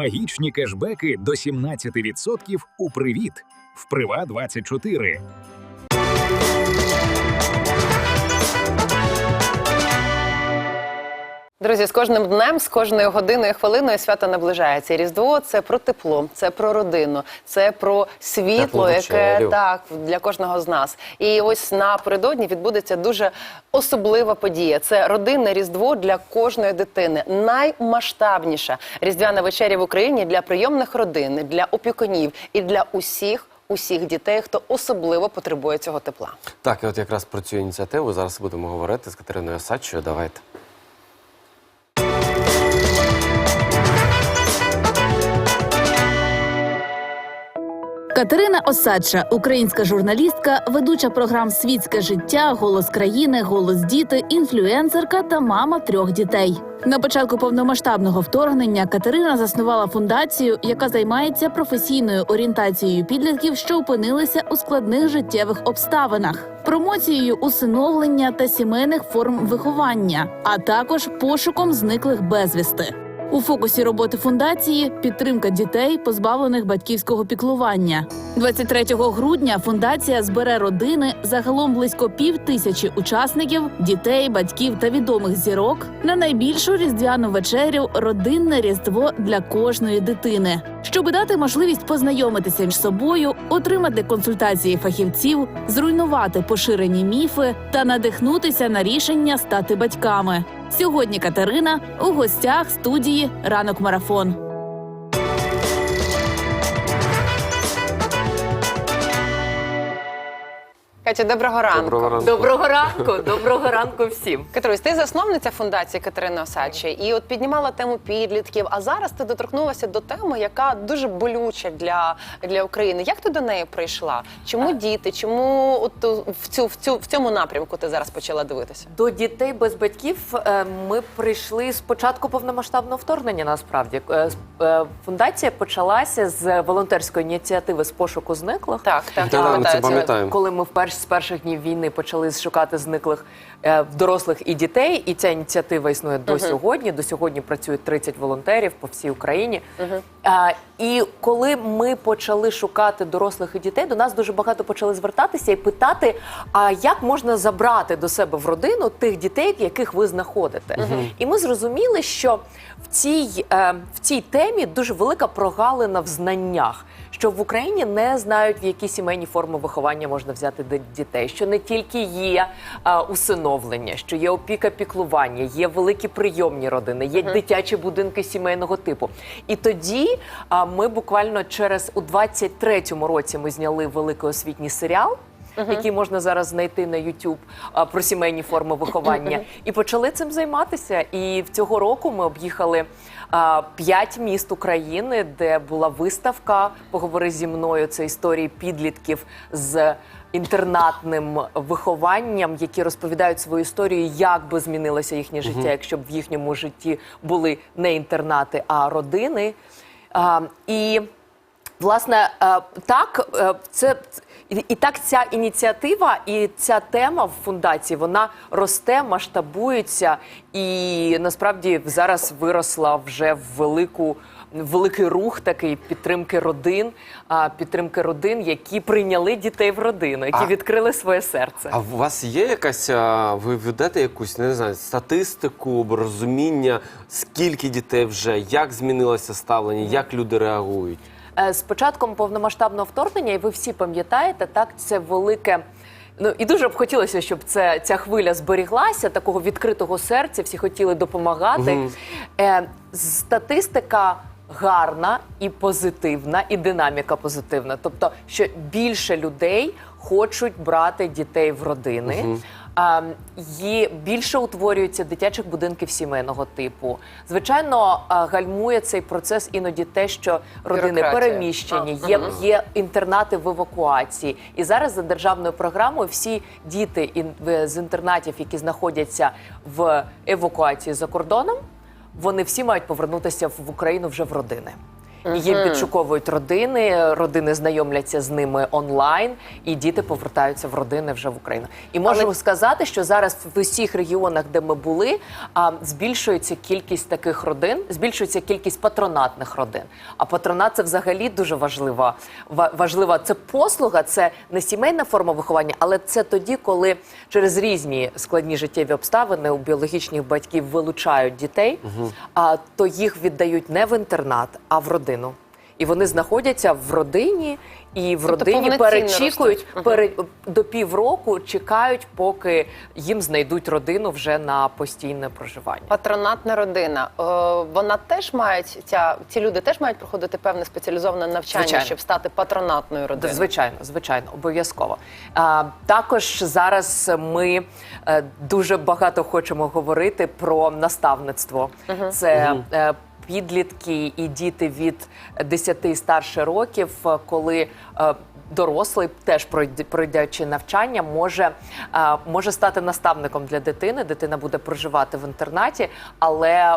Магічні кешбеки до 17% у привіт. В Прива 24 Друзі, з кожним днем, з кожною годиною, хвилиною свято наближається. Різдво це про тепло, це про родину, це про світло, яке вечерю. так для кожного з нас. І ось напередодні відбудеться дуже особлива подія. Це родинне різдво для кожної дитини. Наймасштабніша різдвяна вечеря в Україні для прийомних родин, для опікунів і для усіх. Усіх дітей, хто особливо потребує цього тепла. Так, і от якраз про цю ініціативу зараз будемо говорити з Катериною Осадчою. Давайте. Катерина Осадча, українська журналістка, ведуча програм Світське життя, Голос країни, Голос діти, інфлюенсерка та мама трьох дітей. На початку повномасштабного вторгнення Катерина заснувала фундацію, яка займається професійною орієнтацією підлітків, що опинилися у складних життєвих обставинах, промоцією усиновлення та сімейних форм виховання, а також пошуком зниклих безвісти. У фокусі роботи фундації підтримка дітей, позбавлених батьківського піклування. 23 грудня фундація збере родини загалом близько пів тисячі учасників, дітей, батьків та відомих зірок на найбільшу різдвяну вечерю родинне різдво для кожної дитини, щоб дати можливість познайомитися між собою, отримати консультації фахівців, зруйнувати поширені міфи та надихнутися на рішення стати батьками. Сьогодні Катерина у гостях студії Ранок Марафон. Катя, доброго ранку. Доброго ранку. Доброго ранку, доброго ранку всім. Катрусь, ти засновниця фундації Катерини Осадчі і от піднімала тему підлітків. А зараз ти доторкнулася до теми, яка дуже болюча для, для України. Як ти до неї прийшла? Чому діти? Чому от в цю в цю в цьому напрямку ти зараз почала дивитися? До дітей без батьків е, ми прийшли з початку повномасштабного вторгнення. Насправді Е, е, фундація почалася з волонтерської ініціативи з пошуку зниклих. Так, так, я ми це пам'ятаємо. Коли ми вперше з перших днів війни почали шукати зниклих е, дорослих і дітей, і ця ініціатива існує до сьогодні. До сьогодні працюють 30 волонтерів по всій Україні. Е, і коли ми почали шукати дорослих і дітей, до нас дуже багато почали звертатися і питати: а як можна забрати до себе в родину тих дітей, яких ви знаходите? І ми зрозуміли, що в цій, е, в цій темі дуже велика прогалина в знаннях що в Україні не знають, в які сімейні форми виховання можна взяти до дітей, що не тільки є а, усиновлення, що є опіка піклування, є великі прийомні родини, є дитячі будинки сімейного типу. І тоді а, ми буквально через у 23-му році ми зняли великий освітній серіал. Який можна зараз знайти на YouTube про сімейні форми виховання, і почали цим займатися. І в цього року ми об'їхали п'ять міст України, де була виставка Поговори зі мною. Це історії підлітків з інтернатним вихованням, які розповідають свою історію, як би змінилося їхнє життя, якщо б в їхньому житті були не інтернати, а родини. А, і Власне, так, е, це і і так ця ініціатива і ця тема в фундації вона росте, масштабується, і насправді зараз виросла вже в велику. Великий рух такий підтримки родин, а, підтримки родин, які прийняли дітей в родину, які А- відкрили своє серце. А у вас є якась, ви ведете якусь, не знаю, статистику, розуміння, скільки дітей вже, як змінилося ставлення, як люди реагують? Е, З початком повномасштабного вторгнення, і ви всі пам'ятаєте, так це велике. Ну і дуже б хотілося, щоб це ця хвиля зберіглася, такого відкритого серця. Всі хотіли допомагати. Мгм. Е, статистика гарна і позитивна, і динаміка позитивна. Тобто, що більше людей хочуть брати дітей в родини. А, є більше утворюється дитячих будинків сімейного типу. Звичайно, гальмує цей процес іноді те, що родини переміщені, є, є інтернати в евакуації. І зараз за державною програмою всі діти з інтернатів, які знаходяться в евакуації за кордоном, вони всі мають повернутися в Україну вже в родини. Їм підшуковують родини, родини знайомляться з ними онлайн, і діти повертаються в родини вже в Україну. І можу сказати, що зараз в усіх регіонах, де ми були, а, збільшується кількість таких родин, збільшується кількість патронатних родин. А патронат це взагалі дуже важлива. ва- Важлива це послуга, це не сімейна форма виховання, але це тоді, коли через різні складні життєві обставини у біологічних батьків вилучають дітей, а то їх віддають не в інтернат, а в родину. І вони знаходяться в родині, і в Тобто родині перечікують. Мгм. пере, до півроку, чекають, поки їм знайдуть родину вже на постійне проживання. Патронатна родина. Е, вона теж мають ця ці люди теж мають проходити певне спеціалізоване навчання, Звичайно. щоб стати патронатною родиною. Звичайно, звичайно, обов'язково. А, також зараз ми е, дуже багато хочемо говорити про наставництво. Це е, підлітки і діти від 10 і старше років, е, коли е, Дорослий теж пройд- пройдячи навчання, може, е, може стати наставником для дитини. Дитина буде проживати в інтернаті, але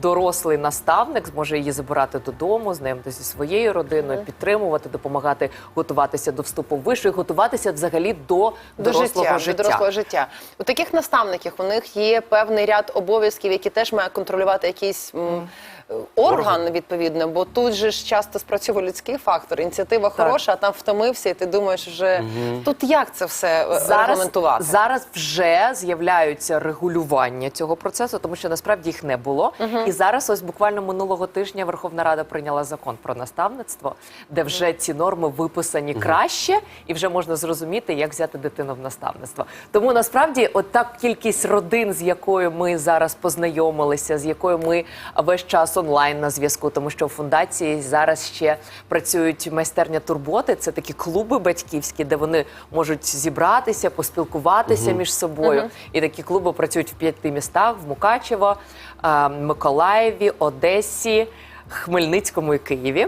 дорослий наставник зможе її забирати додому, знайомитися зі своєю родиною, підтримувати, допомагати готуватися до вступу в вишу і готуватися взагалі до, До дорослого життя, до дорослого життя. У таких наставників у них є певний ряд обов'язків, які теж має контролювати якийсь м, орган, відповідно, бо тут же ж часто спрацьовує людський фактор. Ініціатива хороша, а там втомився, і ти думаєш, вже тут як це все е, Зараз, регламентувати? зараз вже з'являються регулювання цього процесу, тому що насправді їх не було. І зараз, ось буквально минулого тижня, Верховна Рада прийняла закон про наставництво, де вже ці норми виписані краще, і вже можна зрозуміти, як взяти дитину в наставництво. Тому насправді, от так кількість родин, з якою ми зараз познайомилися, з якою ми весь час онлайн на зв'язку, тому що в фундації зараз ще працюють майстерня турботи. Це такі клуби батьківські, де вони можуть зібратися, поспілкуватися між собою. І такі клуби працюють в п'яти містах: в Мукачево, е, Миколаєві, Одесі, Хмельницькому і Києві.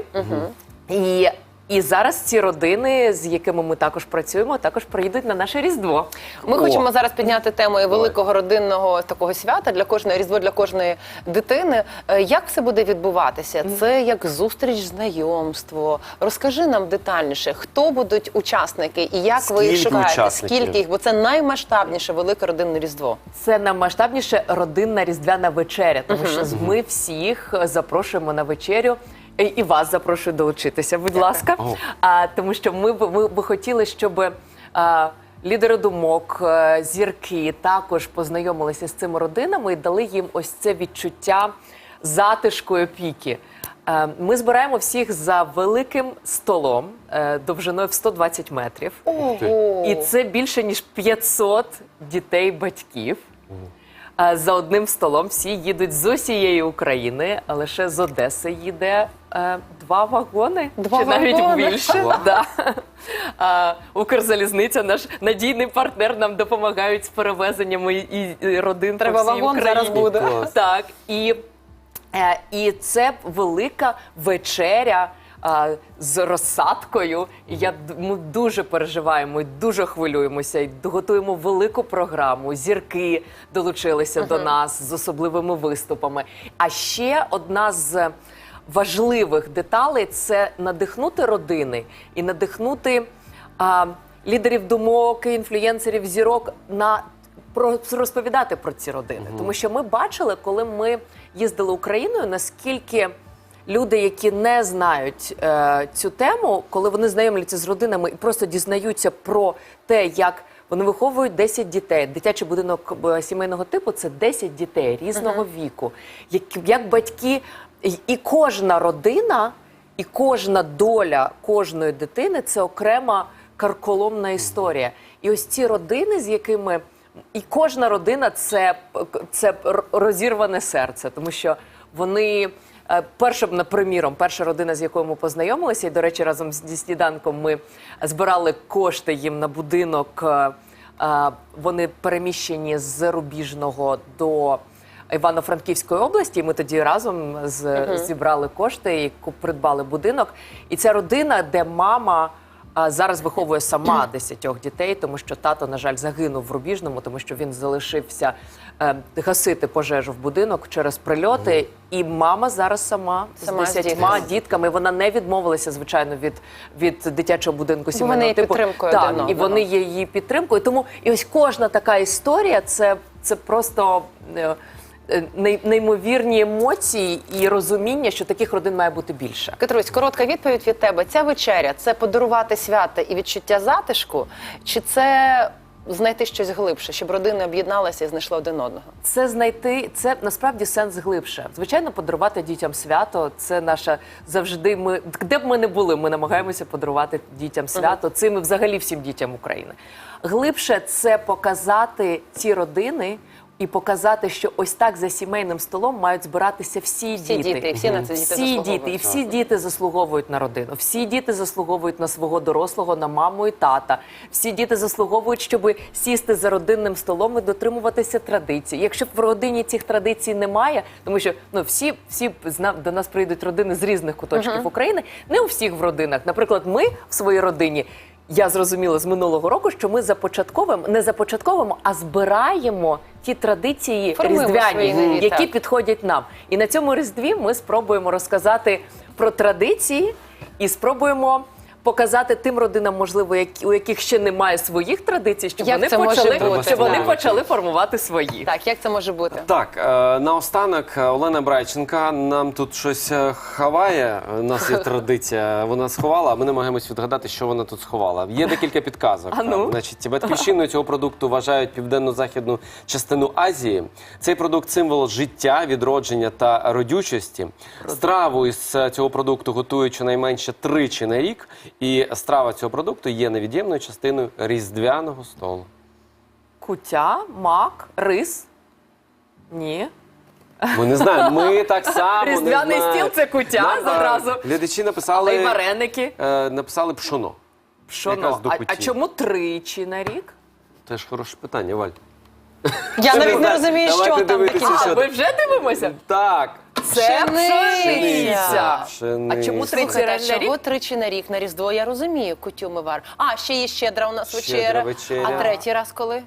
І і зараз ці родини, з якими ми також працюємо, також приїдуть на наше різдво. Ми О. хочемо зараз підняти тему і великого родинного такого свята для кожної різдво для кожної дитини. Е, Як все буде відбуватися? Це як зустріч, знайомство. Розкажи нам детальніше, хто будуть учасники і як ви їх шукаєте? учасників? Скільки їх? Бо це наймасштабніше велике родинне різдво. Це наймасштабніше родинна різдвяна вечеря, тому що ми всіх запрошуємо на вечерю. І вас запрошую долучитися, будь ласка. А, тому що ми б ми би хотіли, щоб а, лідери думок, е, зірки також познайомилися з цими родинами і дали їм ось це відчуття затишку і опіки. Е, Ми збираємо всіх за великим столом е, довжиною в 120 метрів. Ого! І це більше ніж 500 дітей батьків. А За одним столом всі їдуть з усієї України, а лише з Одеси їде е, два вагони Два чи навіть вагони? більше. Да. А, Укрзалізниця, наш надійний партнер, нам допомагають з перевезеннями і, і родин Треба по всій вагон Україні. зараз буде. Клас. Так, і, е, і це велика вечеря. А, З розсадкою, і я ми дуже переживаємо, і дуже хвилюємося, і готуємо велику програму. Зірки долучилися до нас з особливими виступами. А ще одна з важливих деталей це надихнути родини і надихнути а, лідерів думок, інфлюєнсерів, зірок на про розповідати про ці родини, тому що ми бачили, коли ми їздили Україною, наскільки люди, які не знають е, цю тему, коли вони знайомляться з родинами і просто дізнаються про те, як вони виховують 10 дітей. Дитячий будинок е, сімейного типу це 10 дітей різного віку. Як, як батьки, і, і кожна родина, і кожна доля кожної дитини це окрема карколомна історія. І ось ці родини, з якими і кожна родина це, це р- розірване серце, тому що вони. Е, Перша, наприміром, перша родина, з якою ми познайомилися, і, до речі, разом з- зі сніданком ми збирали кошти їм на будинок. е, е, Вони переміщені з зарубіжного до Івано-Франківської області. Ми тоді разом з, зібрали кошти і придбали будинок. І ця родина, де мама зараз виховує сама десятьох дітей, тому що тато, на жаль, загинув в Рубіжному, тому що він залишився е, гасити пожежу в будинок через прильоти. І мама зараз сама, Сама з з десятьма дітками. дітками. Вона не відмовилася, звичайно, від, від дитячого будинку Бо вони є сімейного типу. підтримкою Так, один і одного. вони є її підтримкою. Тому і ось кожна така історія це, це просто. е, Неймовірні емоції і розуміння, що таких родин має бути більше. Катрусь, коротка відповідь від тебе. Ця вечеря це подарувати свята і відчуття затишку, чи це знайти щось глибше, щоб родини об'єдналися і знайшли один одного? Це знайти це насправді сенс глибше. Звичайно, подарувати дітям свято. Це наша завжди. Ми де б ми не були, ми намагаємося подарувати дітям свято. Цим і взагалі всім дітям України. Глибше це показати ці родини. І показати, що ось так за сімейним столом мають збиратися всі, Всі діти, і всі на це діти всі діти, і всі діти заслуговують на родину. Всі діти заслуговують на свого дорослого, на маму і тата. Всі діти заслуговують, щоб сісти за родинним столом і дотримуватися традицій. Якщо в родині цих традицій немає, тому що ну всі, всі до нас прийдуть родини з різних куточків України. Не у всіх в родинах. Наприклад, ми в своїй родині. Я зрозуміла з минулого року, що ми започатковуємо, не започатковуємо, а збираємо ті традиції Формуємо різдвяні, свої нові, які так. підходять нам. І на цьому різдві ми спробуємо розказати про традиції і спробуємо. Показати тим родинам, можливо, які, у яких ще немає своїх традицій, щоб Як вони це може почали, бути? щоб вони Так. почали формувати свої. Так, як це може бути? Так, е, наостанок е, Олена Брайченка нам тут щось е, ховає. У нас є традиція. Вона сховала, а ми намагаємось відгадати, що вона тут сховала. Є декілька підказок. А ну? Значить, батьківщиною цього продукту вважають південно-західну частину Азії. Цей продукт символ життя, відродження та родючості. Страву із е, цього продукту готують щонайменше тричі на рік. І страва цього продукту є невід'ємною частиною різдвяного столу. Куття, мак, рис. Ні. Ми не знаємо. Ми так само не Різдвяний знаємо. стіл це куття Нам, е, одразу. Глядачі написали, й вареники. е, написали пшоно. Якраз ну? до А, куті. а чому тричі на рік? Теж хороше питання, Валь. Я навіть не розумію, Давайте що там до дивитися, кінця. що Ми вже дивимося? Так. Це Пшениця. А чому тричі Слухайте, а на чого рік? тричі на рік на Різдво? Я розумію, кутю ми вар. А, ще є щедра у нас Щедра вечеря. вечеря. А третій раз коли?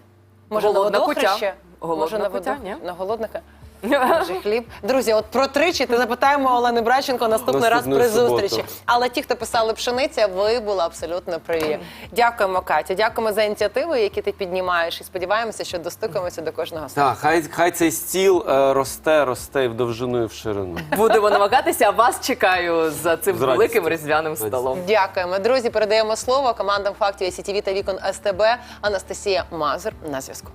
Може, Голодна на кутя. водохреще? Голодна Може, на кутя, водох- ні? На голодника? Може, хліб. Друзі, от про тричі ти запитаємо Олени Брайченко наступний раз Наступної при суботи. зустрічі. Але ті, хто писали пшениця, ви були абсолютно праві. Дякуємо, Катя. Дякуємо за ініціативи, які ти піднімаєш. І сподіваємося, що достукаємося до кожного з Так, хай, хай цей стіл е, росте, росте і в довжину, і в ширину. Будемо намагатися, а вас чекаю за цим З радістю. великим різдвяним радістю. столом. Дякуємо. Друзі, передаємо слово командам фактів СІТВ та вікон СТБ. Анастасія Мазур на зв'язку.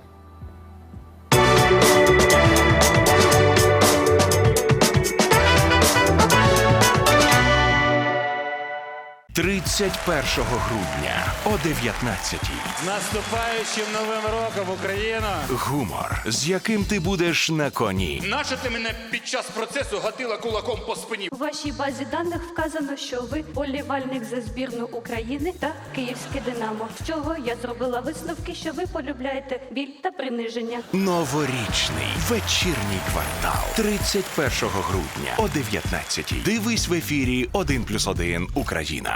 31 грудня о 19-й. Наступаючим новим роком Україна! Гумор, з яким ти будеш на коні. Нащо ти мене під час процесу гатила кулаком по спині? У вашій базі даних вказано, що ви болівальник за збірну України та Київське Динамо. З чого я зробила висновки, що ви полюбляєте біль та приниження. Новорічний вечірній квартал. 31 грудня о 19-й. Дивись в ефірі 1+,1 Україна.